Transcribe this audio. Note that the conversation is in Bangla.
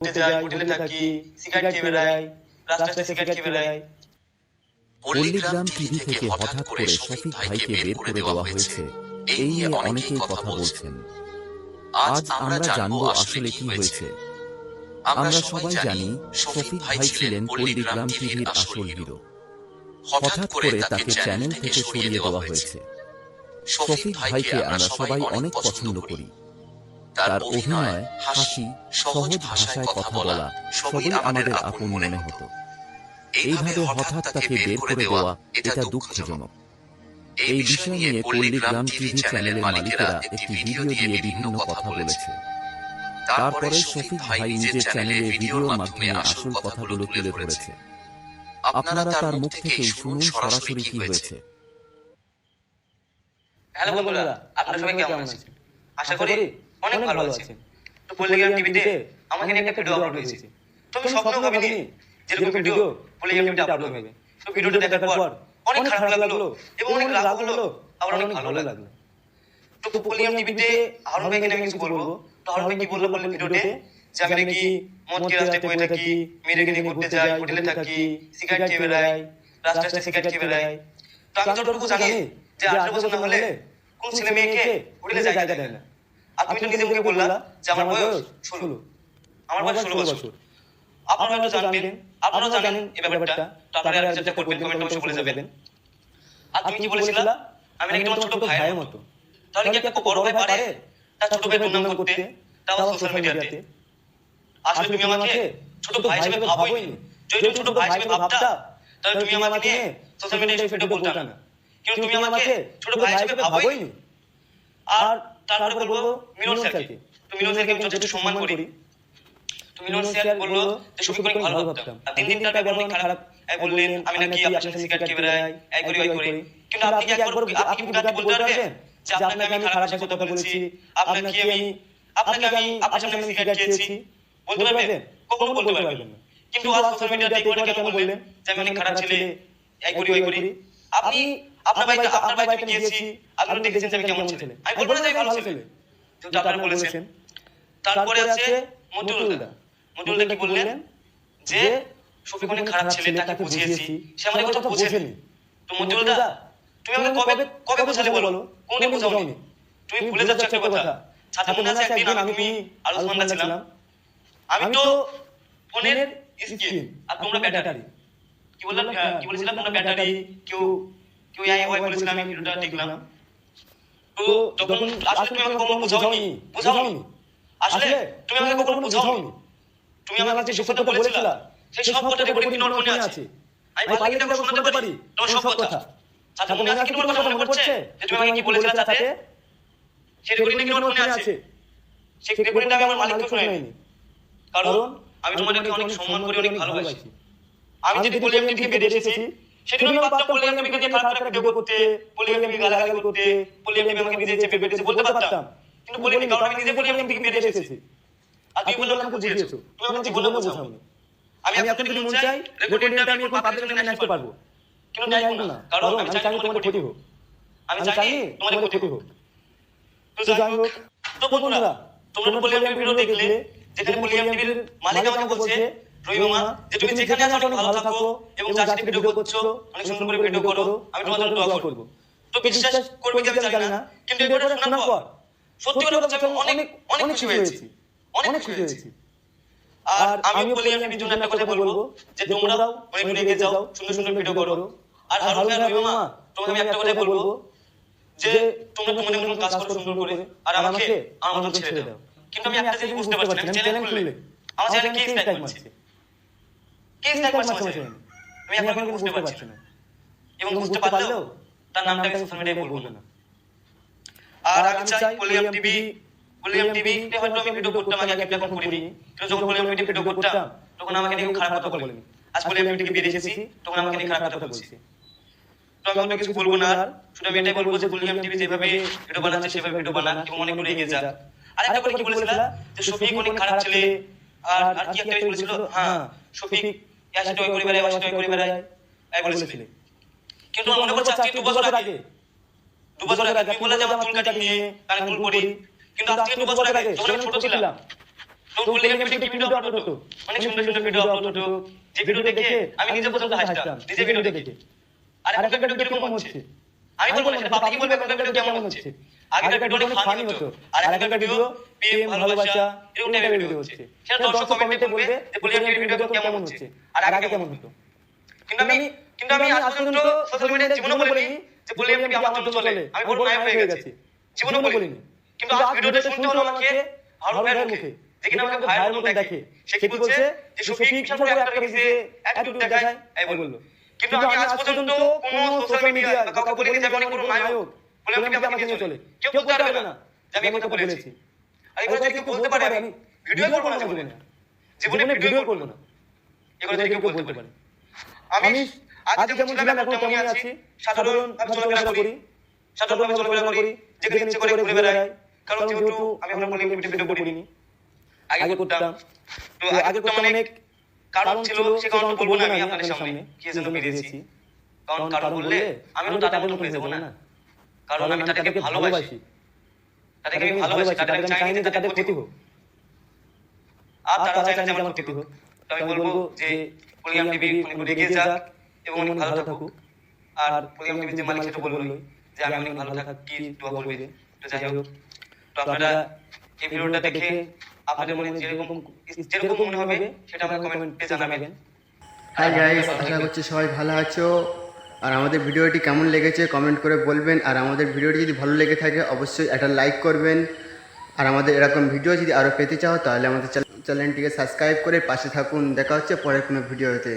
ঘুরতে যাই হোটেলে থাকি সিগারেট খেয়ে বেড়াই রাস্তায় সিগারেট খেয়ে বেড়াই। পল্লীগ্রাম টিভি থেকে হঠাৎ করে শফিক ভাইকে বের করে দেওয়া হয়েছে। এই নিয়ে অনেকেই কথা বলছেন। আজ আমরা জানব আসলে কি হয়েছে। আমরা সবাই জানি শফিক ভাই ছিলেন পল্লীগ্রাম টিভির আসল হিরো। হঠাৎ করে তাকে চ্যানেল থেকে সরিয়ে দেওয়া হয়েছে। শফিক ভাইকে আমরা সবাই অনেক পছন্দ করি। তার অভিনয় হাসি সহজ ভাষায় কথা বলা সবই আমাদের আপন মনে হতো। এইভাবে হঠাৎ তাকে বের করে দেওয়া এটা দুঃখজনক। এই বিষয় নিয়ে পল্লীগ্রাম টিভি চ্যানেলের মালিকেরা একটি ভিডিও দিয়ে বিভিন্ন কথা বলেছে। তারপরে শফিক ভাই নিজের চ্যানেলে ভিডিওর মাধ্যমে আসল কথাগুলো তুলে ধরেছে। আপনারা তার মুখ থেকেই শুনুন সরাসরি কি হয়েছে। হ্যালো বন্ধুরা আপনারা সবাই কেমন আছেন আশা করি অনেক ভালো আছেন তো পল্লিগ্রাম টিভিতে আমাকে নিয়ে একটা ভিডিও আপলোড হয়েছে তো আমি স্বপ্ন ভাবিনি যেরকম ভিডিও পল্লিগ্রাম টিভিতে আপলোড হবে তো ভিডিওটা দেখার পর অনেক খারাপ লাগল এবং অনেক রাগ হলো আবার অনেক ভালো লাগল। তো পল্লিগ্রাম টিভিতে আরও ভাইকে আমি কিছু বলব? তো আরও ভাই কি বলল বললেন ভিডিওতে যে আমি নাকি মদ খেয়ে রাস্তায় বসে থাকি মেয়েকে নিয়ে ঘুরতে যাই হোটেলে থাকি সিগারেট খেয়ে বেড়াই রাস্তায় সিগারেট খেয়ে বেড়াই তো আমি যতটুকু জানি যে আঠারো বছর না হলে কোন ছেলে মেয়েকে হোটেলে জায়গা দেয় না আর তুমি তো নিজে মুখে বললা? যে আমার বয়স ষোলো। আমার বয়স ষোলো বছর। আপনারা হয়তো জানবেন আপনারা জানেন এই ব্যাপারটা। তো আপনারা আর করবেন কমেন্ট অবশ্যই বলে যাবেন। আর তুমি কি বলেছিলা? আমি নাকি তোমার ছোট ভাইয়ের মতো। তাহলে কি একটা বড় ভাই পারে? তার ছোট ভাই দুর্নাম করতে তাও সোশ্যাল মিডিয়াতে আসলে তুমি আমাকে ছোট ভাই হিসেবে ভাবোই যদি ছোট ভাই হিসেবে ভাবতা তাহলে তুমি আমাকে নিয়ে সোশ্যাল মিডিয়ায় ভিডিও বলতা না কিন্তু তুমি আমাকে ছোট ভাই হিসেবে ভাবোই আর তারপরে বলব মিলন স্যারকে। তো মিলন স্যারকে আমি যথেষ্ট সম্মান করি। তো মিলন স্যার বলল যে শফিক অনেক ভালো ভাবতাম। আর দিন দিন তার ব্যবহার অনেক খারাপ বললেন আমি নাকি আপনার সাথে সিগারেট খেয়ে বেড়াই এই করি ওই করি। কিন্তু আপনি কি একবার আপনি কি গাতে বলতে পারবেন যে আপনাকে আমি খারাপ ভাষায় কথা বলেছি? আপনাকে আমি আপনাকে আমি আপনার সামনে সিগারেট খেয়েছি বলতে পারবেন? কখনো বলতে পারবেন। না। কিন্তু আজ সোশ্যাল মিডিয়াতে কেন বললেন? যে আমি অনেক খারাপ ছেলে এই করি ওই করি আপনি আপনার ভাই আপনার ভাইকে নিয়েছি আপনি দেখেছেন আমি কেমন ছেলে? আমি বলব না যে ভালো ছেলে। যেটা আপনারা বলেছেন। তারপরে আছে মন্টুলদা মন্টুলদা কি বললেন? যে শফিক অনেক খারাপ ছেলে তাকে বুঝিয়েছি। সে আমাদের কথা বোঝেনি। তো মন্টুলদা তুমি আমাকে কবে কবে বোঝালে বলো? কোনে বোঝাওনি? তুমি ভুলে যাচ্ছ একটা কথা। ছাত্র মনে আছে একদিন আমি আলোচনা ছিলাম। আমি তো ফোনের স্ক্রিন আর তোমরা ব্যাটারি কি বললাম কি বলেছিলাম তোমরা ব্যাটারি কেউ কেউ আই ওয়াই বলেছিলাম আমি ভিডিওটা দেখলাম। তো তখন আসলে তুমি আমাকে কখনো বোঝাওনি? বোঝাওনি? আসলে তুমি আমাকে কখনো বোঝাওনি? তুমি আমাকে যে সত্যটা বলেছিলা সেই সব কথা কি নোট মনে আছে? আমি পারলে কি তখন শুনতে পারি? তোমার সব কথা। ছাত্র মনে আছে তোমার কথা মনে পড়ছে? যে তুমি আমাকে কি বলেছিলা তাতে? সেই রেকর্ডিং নোট মনে আছে? সেই রেকর্ডিংটা আমি আমার মালিককে শোনাইনি কারণ আমি তোমাদেরকে অনেক সম্মান করি অনেক ভালোবাসি। আমি যদি পলিএম টিভি বেরিয়ে এসেছি। সেটা আমি পারতাম পলিএম টিভিকে খারাপ খারাপ ভিডিও করতে পলিএম গালাগালি করতে পলিএম আমাকে নিজে চেপে বেরিয়েছে বলতে পারতাম। কিন্তু বলিনি কারণ আমি নিজে পলিএম টিভি বেরিয়ে এসেছি। আর তুমি বললে বুঝিয়েছো। তুমি আমাকে জীবনে বোঝাওনি আমি এখন যদি মন চাই রেকর্ডিংটা আমি এখন পাবলিক সামনে আসতে পারব। কিন্তু আসব না কারণ আমি চাই ক্ষতি হোক। আমি চাই তোমাদের ক্ষতি হোক। তো যাই হোক তো বন্ধুরা তোমরা পলিএম ভিডিও দেখলে যেখানে পলিএম টিভির মালিক আমাকে বলছে রহিমা যে তুমি যেখানে আছো অনেক ভালো থাকো এবং সাথে ভিডিও করছ অনেক সুন্দর করে ভিডিও করো আমি তোমাদের জন্য দোয়া করব। তো বিশ্বাস করবে কি জানি না কিন্তু এই শোনার পর সত্যি কথা বলতে আমি অনেক অনেক খুশি হয়েছি অনেক খুশি হয়েছি। আর আমিও বলি আমি জন্য একটা কথা বলব যে তোমরাও অনেক লেগে যাও সুন্দর সুন্দর ভিডিও করো আর হারুন ভাই রহিমা তোমাকে আমি একটা কথা বলব যে তোমরা তোমাদের মতো কাজ করো সুন্দর করে আর আমাকে আমার ছেড়ে দাও কিন্তু আমি একটা জিনিস বুঝতে পারছি না চ্যানেল খুললে আমার চ্যানেলে কে স্ট্রাইক মারছে আমি কিন্তু বুঝতে পারছি না। এবং বুঝতে পারলেও তার নামটা আমি সোশ্যাল মিডিয়ায় বলব না। আর আমি চাই পলিয়াম টিভি পলিয়াম টিভি তে হয়তো আমি ভিডিও করতাম আগে আগে এখন করিনি যখন পলিয়াম টিভি ভিডিও করতাম তখন আমাকে নিয়ে খারাপ কথা বলেনি আজ পলিয়াম টিভি বেরিয়ে এসেছি তখন আমাকে নিয়ে খারাপ কথা বলছে তো আমি অন্য কিছু বলব না আর শুধু আমি এটাই বলব যে পলিয়াম টিভি যেভাবে ভিডিও বানাচ্ছে সেভাবে ভিডিও বানা এবং অনেক দূরে এগিয়ে যাক আর একটা কথা কি বলেছিল যে শফিক অনেক খারাপ ছেলে আর আর কি একটা বলেছিল হ্যাঁ শফিক ইয়ার সাথে ওই করে বেড়ায় ওর ওই করে বেড়ায় এই বলেছিল। কিন্তু আমার মনে পড়ছে আজকে দু বছর আগে। দু বছর আগে তুমি বলে যে আমার চুল কাটিং নিয়ে কানে ফুল করি কিন্তু আজকে দু বছর আগে যখন আমি ছোট ছিলাম তো পল্লিগ্রাম টিভিতে ভিডিও আপলোড হতো। অনেক সুন্দর সুন্দর ভিডিও আপলোড হতো। যে ভিডিও দেখে আমি নিজে পর্যন্ত হাসতাম। নিজে ভিডিও দেখে আর এখনকার ভিডিও কীরকম হচ্ছে? আমি বলব এখনকার ভিডিও কেমন হচ্ছে? আগেকার ভিডিও অনেক ফানি হতো। আর এখনকার ভিডিও প্রেম ভালোবাসা এরকম টাইপের ভিডিও হচ্ছে। সেটা দর্শক কমেন্টে বলবে যে পল্লিগ্রাম ভিডিও কেমন হচ্ছে? আর আগে কেমন হতো? কিন্তু আমি কিন্তু আমি আজ পর্যন্ত সোশ্যাল মিডিয়ায় জীবনে বলিনি যে পল্লিগ্রাম টিভি আমার জন্য চলে। আমি বড় নায়ক হয়ে গেছি। জীবনে বলিনি। কিন্তু আজ ভিডিওতে শুনতে হলো আমাকে ভালো ভাইয়ের মুখে যে কিনা আমাকে ভাইয়ের মতো দেখে সে কি বলছে যে শফিক বিশাল বড় একটা হয়েছে অ্যাটিটিউড দেখায় এই বলল কিন্তু আমি আজ পর্যন্ত কোনো সোশ্যাল মিডিয়া বা কাউকে বলিনি যে আমি অনেক বড় নায়ক পল্লিগ্রাম আমাকে নিয়ে চলে। কেউ বলতে পারবে না। আমি কথা বলেছি। আর এই যদি বলতে পারে আমি। ভিডিও করব না। জীবনে জীবনে ভিডিও করব না। এই যদি কেউ বলতে পারে। আমি আজ যেমন ছিলাম এখন তেমনই আছি। সাধারণ চলাফেরা করি। সাধারণ চলাফেরা করি। যেখানে ইচ্ছে করে ঘুরে বেড়াই। কারণ যেহেতু আমি আমার ভিডিও করিনি। আগে করতাম। তো আগে করতাম অনেক কারণ ছিল সে কারণ বলব না আমি আপনাদের সামনে কি জন্য বেরিয়েছি কারণ কারণ বললে আমি তো মতো হয়ে যাব না। কারণ আমি তাদেরকে ভালোবাসি। তাদেরকে আমি ভালোবাসি। তাদের আমি চাই না তাদের ক্ষতি হোক। আর তারা চায় না আমার ক্ষতি হোক। তো আমি বলব যে টিভি এগিয়ে যাক এবং অনেক ভালো থাকুক। আর টিভির যে মালিক সেটা বলল যে আমি অনেক ভালো থাকি দোয়া করবে। তো যাই হোক। তো আপনারা এই ভিডিওটা দেখে আপনাদের মনে যেরকম যেরকম মনে হবে সেটা আমাকে কমেন্টে জানাবেন। হাই গাইস আশা করছি সবাই ভালো আছো আর আমাদের ভিডিওটি কেমন লেগেছে কমেন্ট করে বলবেন। আর আমাদের ভিডিওটি যদি ভালো লেগে থাকে, অবশ্যই একটা লাইক করবেন। আর আমাদের এরকম ভিডিও যদি আরও পেতে চাও, তাহলে আমাদের চ্যানেলটিকে সাবস্ক্রাইব করে পাশে থাকুন। দেখা হচ্ছে পরের কোনো ভিডিওতে